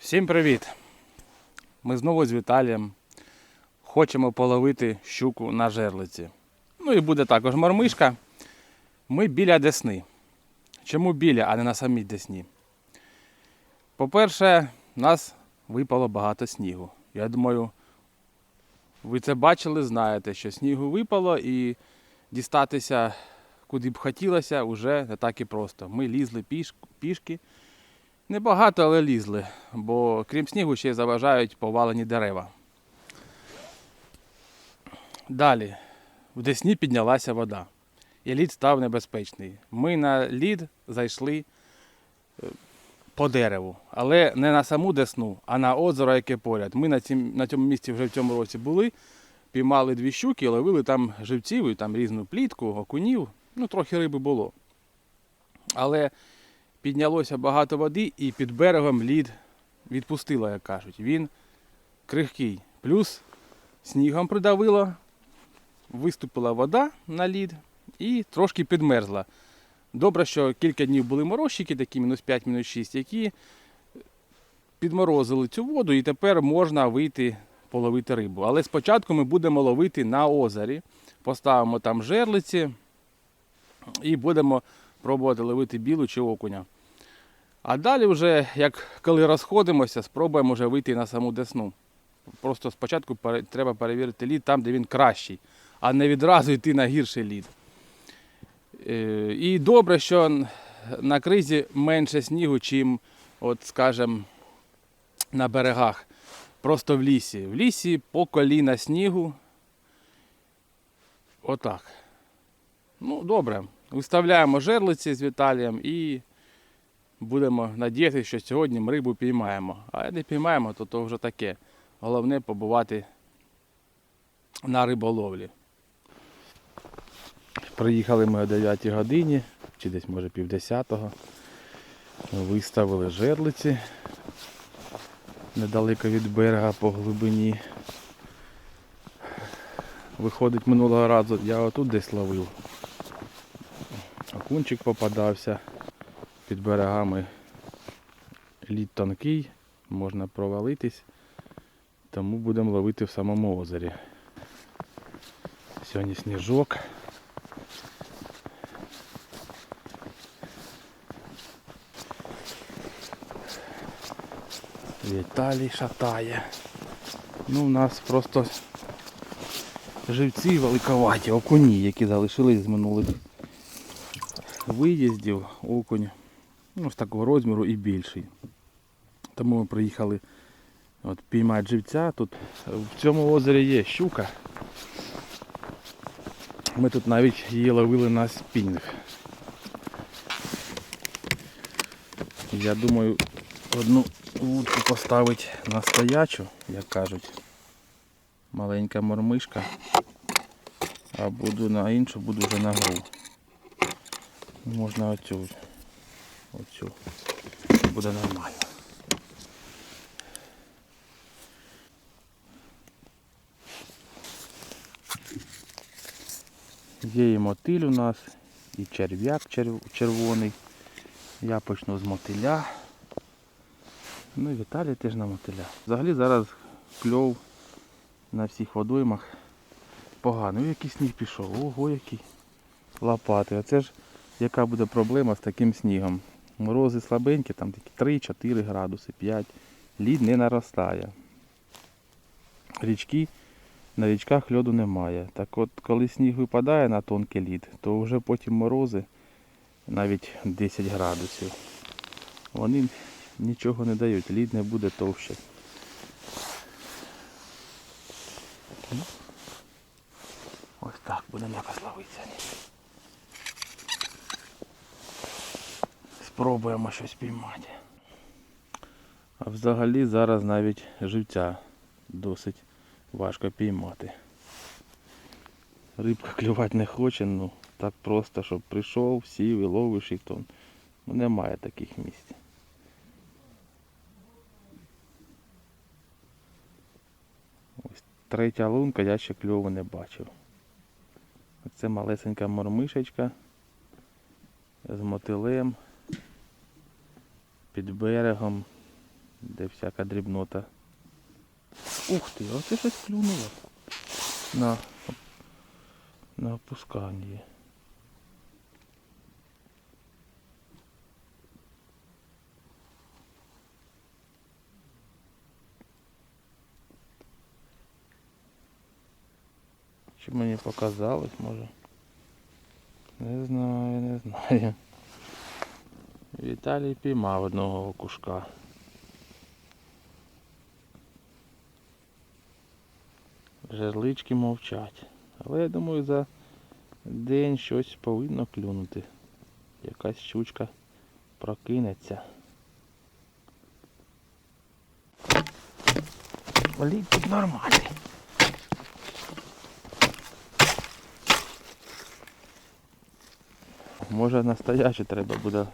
Всім привіт! Ми знову з Віталієм хочемо половити щуку на жерлиці. Ну і буде також мормишка. Ми біля Десни. Чому біля, а не на самій Десні? По-перше, у нас випало багато снігу. Я думаю, ви це бачили, знаєте, що снігу випало і дістатися куди б хотілося вже не так і просто. Ми лізли піш- пішки. Небагато, але лізли, бо крім снігу ще й заважають повалені дерева. Далі, в Десні піднялася вода, і лід став небезпечний. Ми на лід зайшли е, по дереву, але не на саму Десну, а на озеро, яке поряд. Ми на, цім, на цьому місці вже в цьому році були, піймали дві щуки, ловили там живців, і там різну плітку, окунів, ну трохи риби було. Але піднялося багато води і під берегом лід відпустило, як кажуть. Він крихкий. Плюс снігом придавило, виступила вода на лід і трошки підмерзла. Добре, що кілька днів були морозчики, такі мінус 5, мінус 6, які підморозили цю воду і тепер можна вийти половити рибу. Але спочатку ми будемо ловити на озері, поставимо там жерлиці і будемо пробувати ловити білу чи окуня. А далі вже, як коли розходимося, спробуємо вже вийти на саму десну. Просто спочатку треба перевірити лід там, де він кращий, а не відразу йти на гірший лід. Е, І добре, що на кризі менше снігу, чим, от, скажем, на берегах. Просто в лісі. В лісі по коліна снігу. Отак. Ну, добре. Виставляємо жерлиці з Віталієм і будемо надіятися, що сьогодні рибу піймаємо. А не піймаємо, то то вже таке. Головне побувати на риболовлі. Приїхали ми о 9 годині, чи десь може півдесятого. Виставили жерлиці недалеко від берега по глибині. Виходить минулого разу, я отут десь ловив. Окунчик попадався під берегами. Лід тонкий, можна провалитись, тому будемо ловити в самому озері. Сьогодні сніжок. Віталій шатає. Ну, у нас просто живці великоваті, окуні, які залишились з минулих виїздів, окунь. Ну, з такого розміру і більший. Тому ми приїхали от, піймати живця. Тут в цьому озері є щука. Ми тут навіть її ловили на спінінг. Я думаю, одну вудку поставити на стоячу, як кажуть. Маленька мормишка. А буду на іншу, буду вже на гру. Можна оцю. Оцю. Буде нормально. Є і мотиль у нас, і черв'як червоний. Я почну з мотиля. Ну і Віталій теж на мотиля. Взагалі зараз кльов на всіх водоймах поганий. Ой, який сніг пішов. Ого, який лопати. Оце ж яка буде проблема з таким снігом. Морози слабенькі, там такі 3-4 градуси, 5. Лід не наростає. Річки, на річках льоду немає. Так от, коли сніг випадає на тонкий лід, то вже потім морози навіть 10 градусів. Вони нічого не дають, лід не буде товще. Ось так будемо якось ловитися. Спробуємо щось піймати. А взагалі зараз навіть живця досить важко піймати. Рибка клювати не хоче, ну так просто, щоб прийшов, сів і ловиш їх, то ну, немає таких місць. Третя лунка, я ще кльову не бачив. Це малесенька мормишечка з мотилем під берегом. де всяка дрібнота. Ух ти, оце щось клюнуло. На, на опусканні. Чи мені показалось, може? Не знаю, не знаю. Віталій піймав одного окушка. Жерлички мовчать. Але я думаю, за день щось повинно клюнути. Якась щучка прокинеться. Лід тут нормальний. Може настояще треба буде.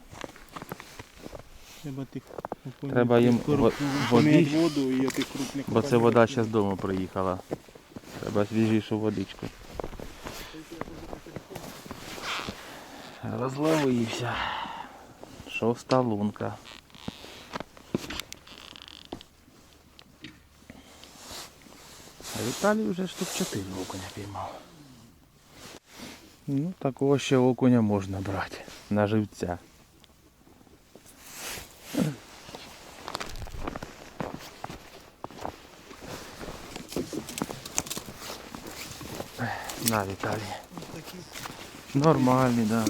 Треба тих Треба їм во- воду і тих крупних. Бо це вода ще з дому приїхала. Треба свіжішу водичку. Розловився. Шоста лунка. А Віталій вже штук 4 окуня піймав. Ну, такого ще окуня можна брати на живця. На, Віталій. Нормальний, да.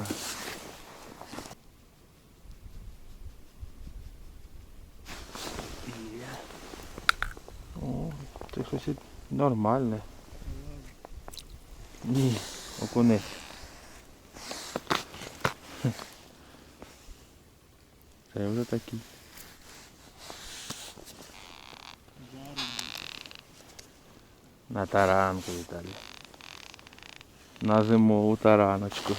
О, ти щось нормальне. Ні, окуни. Хм. Це вже такий. На таранку, Віталій. На зимову тараночку.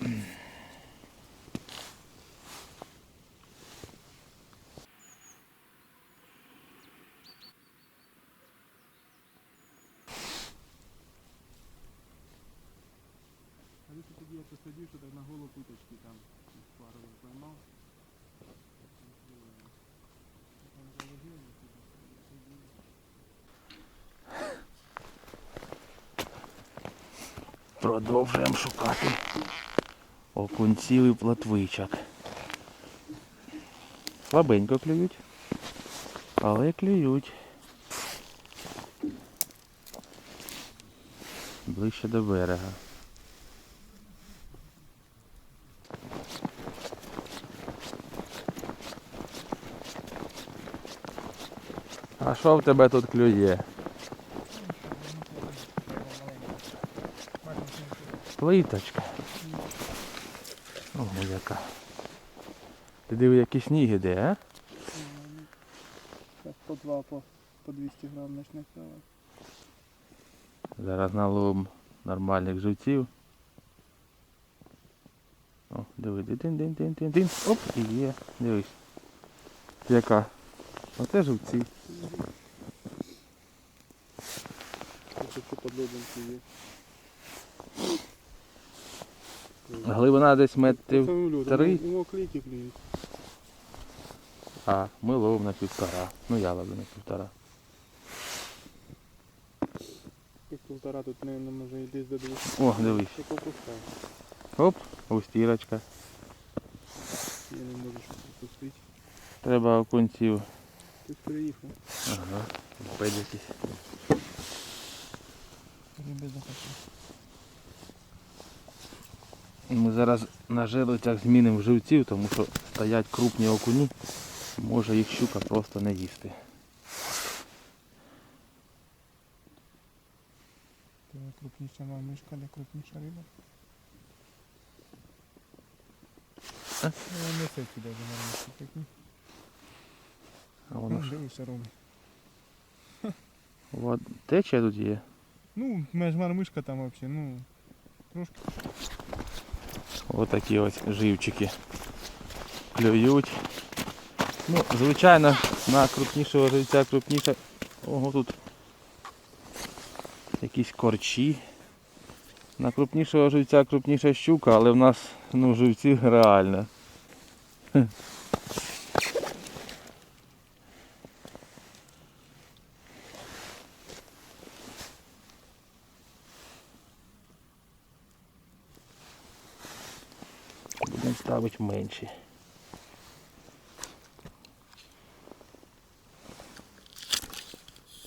А ви тоді я посадив, що так на голу куточки там пару поймав. Там заложили, Продовжуємо шукати окунців і плотвичок. Слабенько клюють, але клюють. Ближче до берега. А що в тебе тут клює? Плиточка. Ого, яка. Ти диви, які сніг іде, а? Так, по два, по, по 200 грам почне ставити. Зараз наловимо нормальних живців. О, диви, дин дин дин дин дин Оп, і є. Дивись. Яка? Оце живці. Тут ще подлобинки є. Глибина десь метрів, три. А ми ловимо на півтора. Ну я ловлю на півтора. Як полтора тут, наверное, може і десь до двох. О, дивись. Оп, устірочка. Я не можу щось пропустити. Треба окунців. Хтось приїхав. Ага. Пойдетесь. Риби захотів. Ми зараз на желудях змінимо живців, тому що стоять крупні окуні. Може їх щука просто не їсти. Де крупніша мамишка, де крупніша риба. А? Ну, не це вже мамишка. А воно ж Дивися, робить. Вод... течія тут є. Ну, меж мармишка там вообще, ну, трошки. Ось такі ось живчики. Клюють. Ну, звичайно, на крупнішого живця крупніше. Ого, тут якісь корчі. На крупнішого живця крупніша щука, але в нас ну, живці реально. Будемо менші.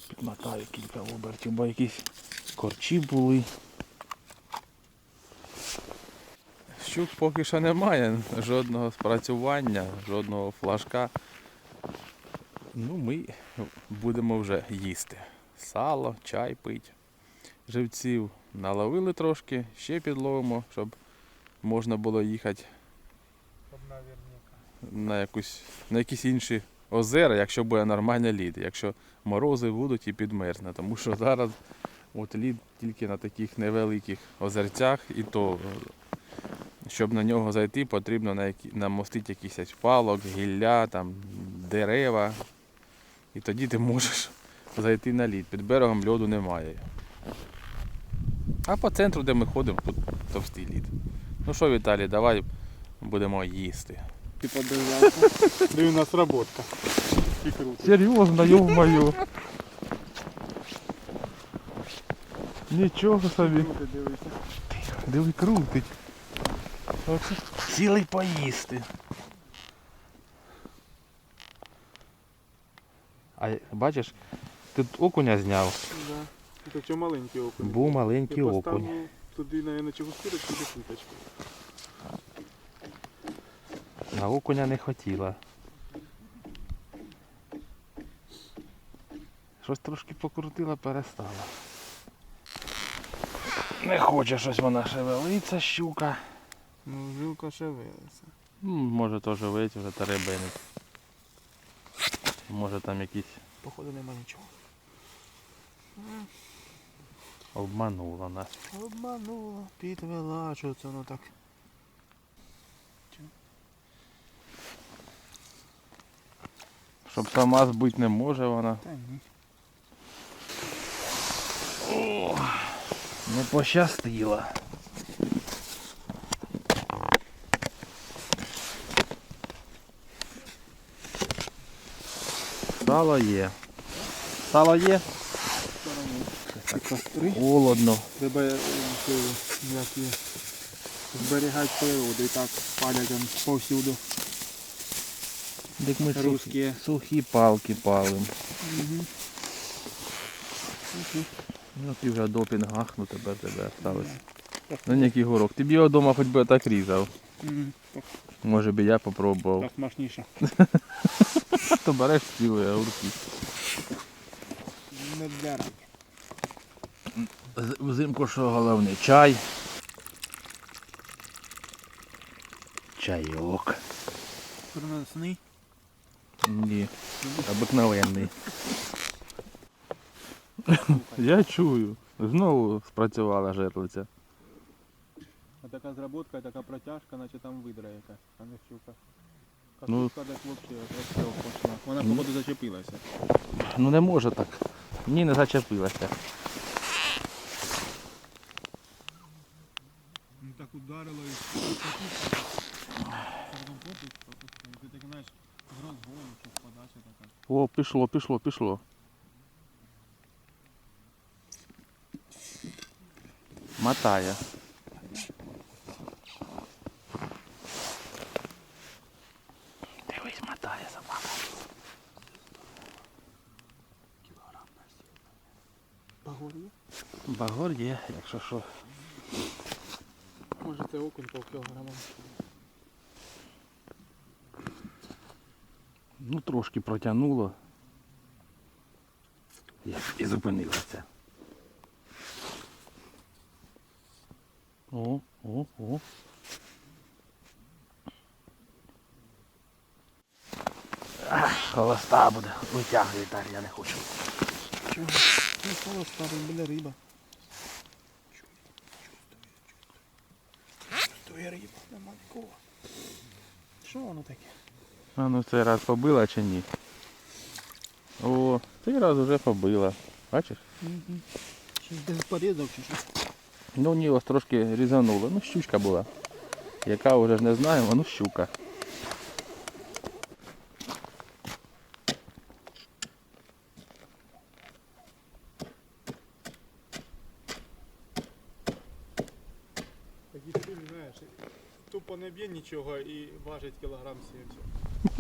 Підмотаю кілька обертів, бо якісь корчі були. Щук поки що немає, жодного спрацювання, жодного флажка. Ну, ми будемо вже їсти. Сало, чай пить. Живців наловили трошки, ще підловимо, щоб можна було їхати. На, якусь, на якісь інші озера, якщо буде нормальний лід, якщо морози будуть і підмерзне. Тому що зараз от лід тільки на таких невеликих озерцях, і то, щоб на нього зайти, потрібно на які, намостити якийсь палок, гілля, там, дерева. І тоді ти можеш зайти на лід. Під берегом льоду немає. А по центру, де ми ходимо, тут товстий лід. Ну що, Віталій, давай будемо їсти. Ти подивився. Диви, у нас. І круто. Серйозно, ё-моё. Нічого собі. Диви крутить. Цілий поїсти. А бачиш, ти тут окуня зняв. Да. Це маленький окунь. Був маленький окунь. туди, наверное, густирочку, чи куточку. На окуня не хотіла. Щось трошки покрутила, перестала. Не хоче щось вона шевелиться, щука. Ну, жилка шевелиться. Ну, Може теж вийти вже теребенить. Може там якісь Походу нема нічого. обманула нас. Обманула, підвела, що це воно так. Щоб сама збити не може вона. Та ні. Не пощастило. Сало є. Сало є? Ці костри. Холодно. Треба е, е, як є, зберігати природу і так палять повсюду. Так ми сухі, Русські. сухі палки палим. Угу. Ну ти вже допінг гахну тебе тебе осталось. Ну ніякий горох. Ти б його вдома хоч би так різав. Так, Може би я попробував. так смачніше. То береш цілий огурки. Не для Взимку що головне? Чай. Чайок. Приносний. Ні. Обикновенний. Я чую. Знову спрацювала жерлиця. А така зработка, така протяжка, наче там видра якась, а не щука. Ну. Катушка десь взагалі розстріл пішла. Вона Ну. походу зачепилася. Ну не може так. Ні, не зачепилася. Ну так ударило і Ти так знаєш, з розгону, чи подача така. О, пішло, пішло, пішло. Мотає. Дивись, мотає собака. Погорі? Багор є, якщо що. Може це окунь пол кілограма. Ну, трошки протягнуло. І, зупинилося. О, о, о. Холоста буде. Витягує так, я не хочу. Чого? Ну, старий, біля риба. Чувствує риба, нема нікого. Що воно таке? А ну цей раз побила чи ні? О, цей раз вже побила. Бачиш? Угу. Щось десь порізав чи що? Ну ні, ось трошки різануло. Ну, щучка була. Яка вже ж не знаємо, ну щука. Такі знаєш, тупо не б'є нічого і важить кілограм 70.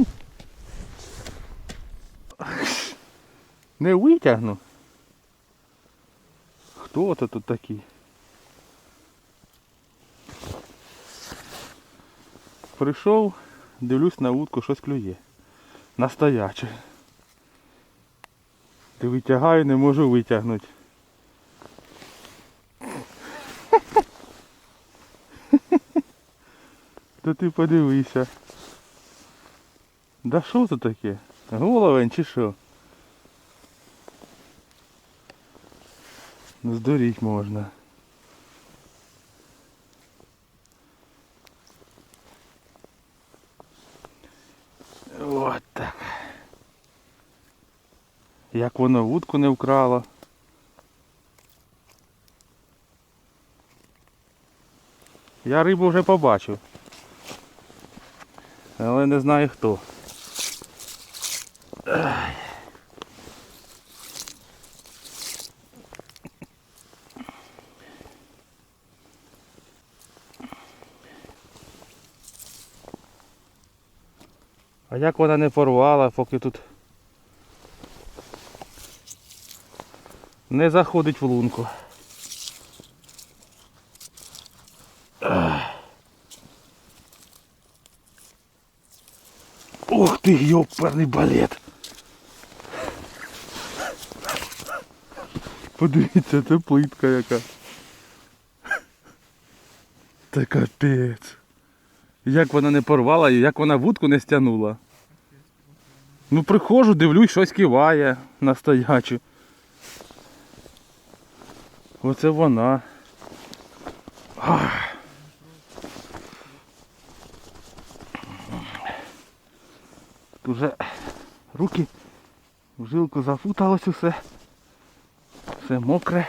Не витягну. Хто це тут такий? Прийшов, дивлюсь на вудку, щось клює. Настояче. Ти витягаю, не можу витягнути. Та ти подивися. Да що це таке? Головень чи що? Здуріть можна. От так. Як воно вудку не вкрало. Я рибу вже побачив. Але не знаю хто. Як вона не порвала, поки тут не заходить в лунку. Ух ти, йоперний балет. Подивіться, це плитка яка. Та капець. Як вона не порвала і як вона вудку не стягнула. Ну приходжу, дивлюсь, щось киває на стоячу. Оце вона. Ах. Тут вже руки в жилку зафуталось усе. Все мокре.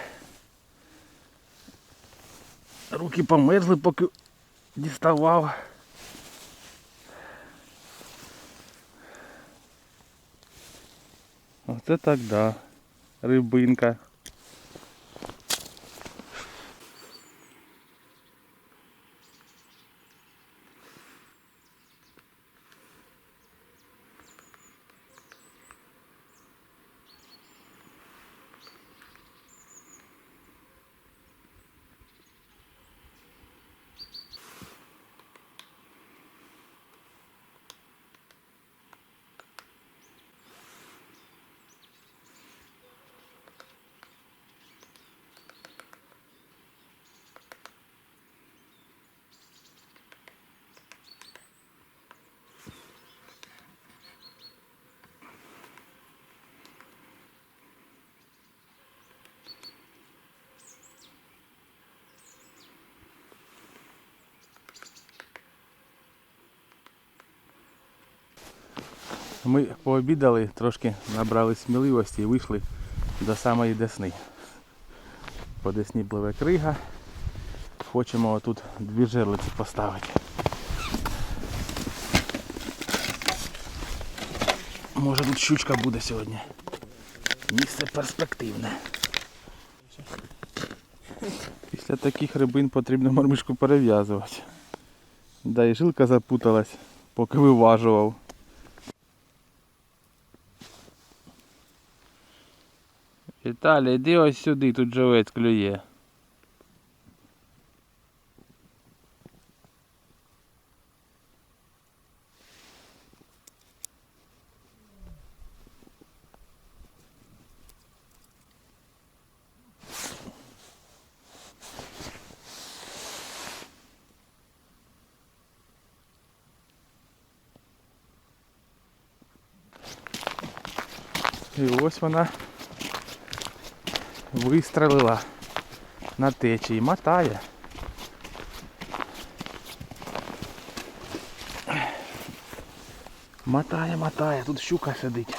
Руки померзли, поки діставав. Оце так да. Рибинка. Ми пообідали, трошки набрали сміливості і вийшли до самої Десни. По Десні пливе крига. Хочемо тут дві жерлиці поставити. Може тут щучка буде сьогодні. Місце перспективне. Після таких рибин потрібно мормишку перев'язувати. Да і жилка запуталась, поки виважував. Віталій, іди ось сюди, тут живець клює. І ось вона вистрелила на течії, мотає. Мотає, мотає, тут щука сидить.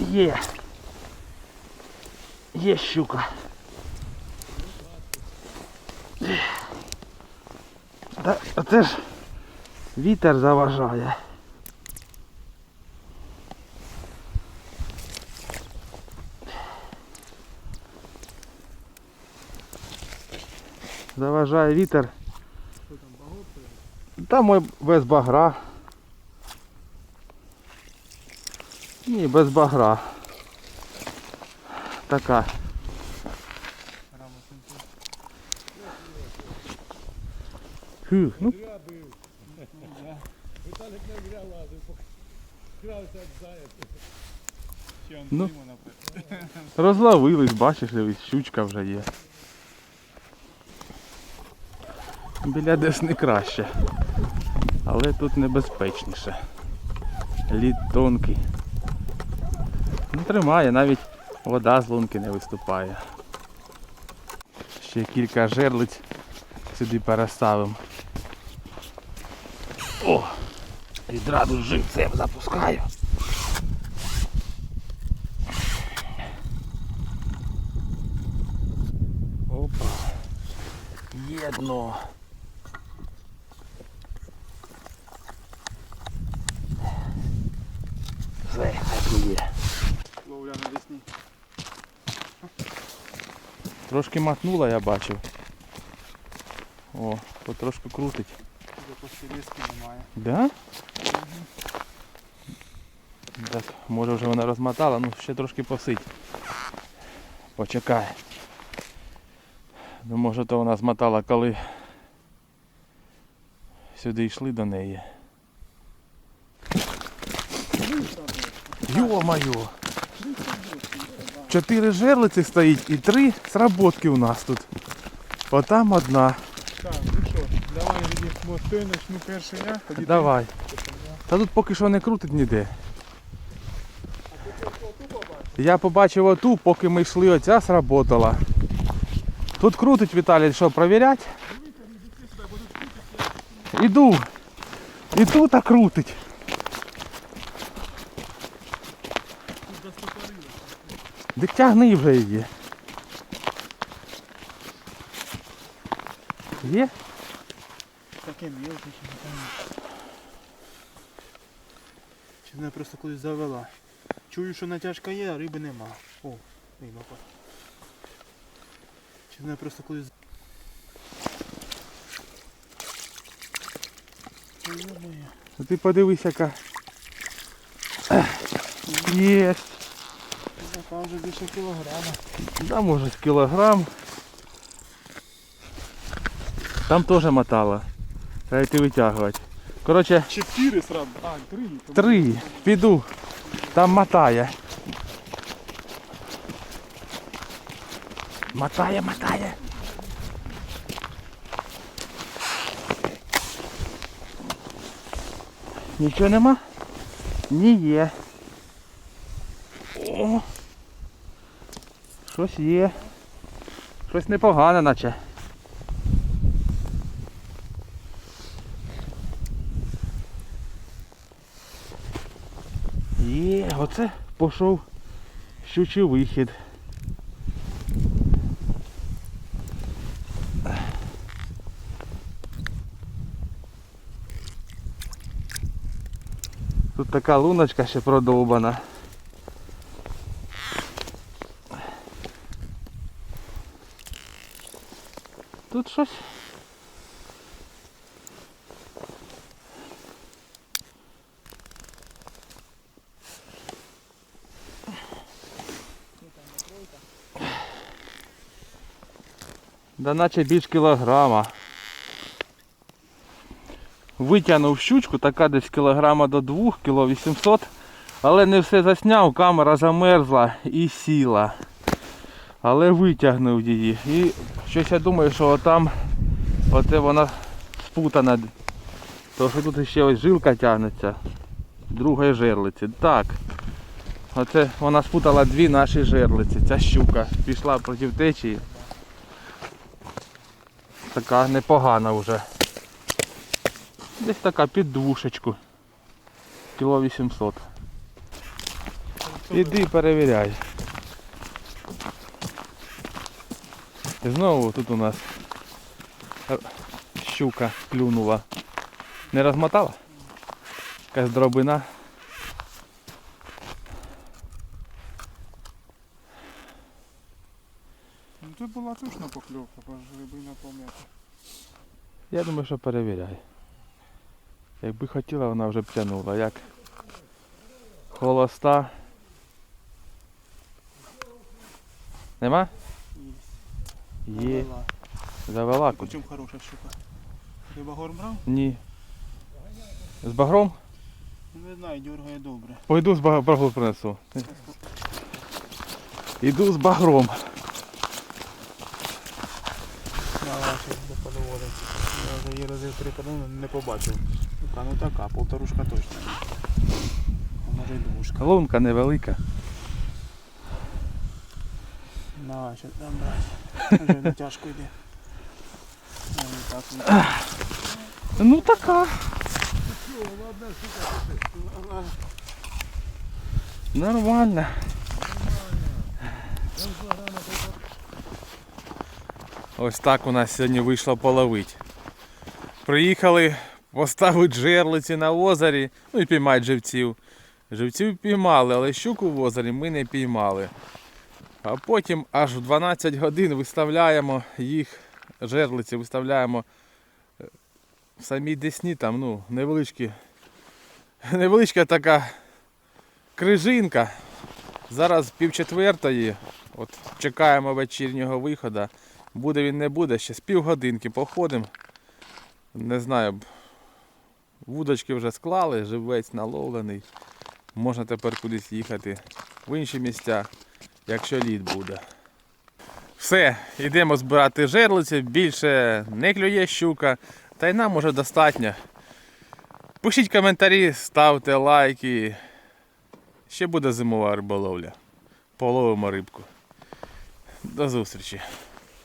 Є. Є щука. Та оце ж вітер заважає. Заважає вітер. Що там, багато? Та мой без багра. Ні, без багра. Така. Рама синтез. Фу, ну, зря лазив. Ну. Розловились, бачиш, щучка вже є. Біля десни краще. Але тут небезпечніше. Лід тонкий. Не тримає, навіть вода з лунки не виступає. Ще кілька жерлиць сюди переставимо. О! Відразу живцем запускаю. Опа. Є дно. Все, так і є. Ловля на весні. Трошки мотнула, я бачив. О, потрошку крутить. Немає. Да? Так, може вже вона розмотала, ну ще трошки посить. Почекай. Ну може то вона змотала, коли сюди йшли до неї. Йо-моє! Чотири жерлиці стоїть і три сработки у нас тут. Отам одна. Так, ну що, давай від мосту почну перший я. тоді. Давай. Та тут поки що не крутить ніде. Я побачив оту, поки ми йшли, оця сработала. Тут крутить Віталій, що, провірять? Іду. І тут крутить. Дик тягни вже її. Є? Таке мілке, чи не пам'ятаю. Чи мене просто кудись завела. Чую, що натяжка є, а риби нема. О, риба. Чи мене просто кудись. Ну Ти подивись, яка. Є. Така вже більше кілограма. Да, може кілограм. Там теж мотало. Треба йти витягувати. Коротше, Чотири сразу. А, три. три. Піду. Там мотає. Мотає, мотає. Нічого нема? Ні є. Щось є. Щось непогане наче. Є, оце пішов щучий вихід. Тут така луночка ще продовбана. Щось. Да наче більш кілограма. Витягнув щучку, така десь кілограма до 2, кіло 800, але не все засняв, камера замерзла і сіла. Але витягнув її. І щось я думаю, що отам оце вона спутана. Тому що тут ще ось жилка тягнеться. Другої жерлиці. Так. Оце вона спутала дві наші жерлиці. Ця щука пішла проти течії. Така непогана вже. Десь така під двушечку. Кіло 800. Іди перевіряй. І знову тут у нас щука клюнула. Не розмотала? Якась дробина. Ну тут була точно покльовка, бо рибина пом'ята. Я думаю, що перевіряй. Якби хотіла, вона вже б тянула. Як холоста. Нема? Є. Завела. Завела куди? чому хороша щука? Риба горм брав? Ні. З багром? Не знаю, дергає добре. Пойду з ба- багром принесу. Іду з багром. Давай. Я вже її разів три подав, не побачив. Така, ну така, полторушка точно. А Може й двушка. Лунка невелика. Давай, ще там брати. Вже натяжку йде. Ну така. Нормально. Ось так у нас сьогодні вийшло половить. Приїхали поставити жерлиці на озері, ну і піймати живців. Живців піймали, але щуку в озері ми не піймали. А потім аж в 12 годин виставляємо їх, жерлиці виставляємо е, в самій Десні, там ну, невеличкі, невеличка така крижинка. Зараз пів четвертої. От чекаємо вечірнього виходу. Буде він не буде, ще з півгодинки походимо. Не знаю, вудочки вже склали, живець наловлений. Можна тепер кудись їхати в інші місця, якщо лід буде. Все, йдемо збирати жерлиці, більше не клює щука, та й нам уже достатньо. Пишіть коментарі, ставте лайки. Ще буде зимова риболовля. Половимо рибку. До зустрічі.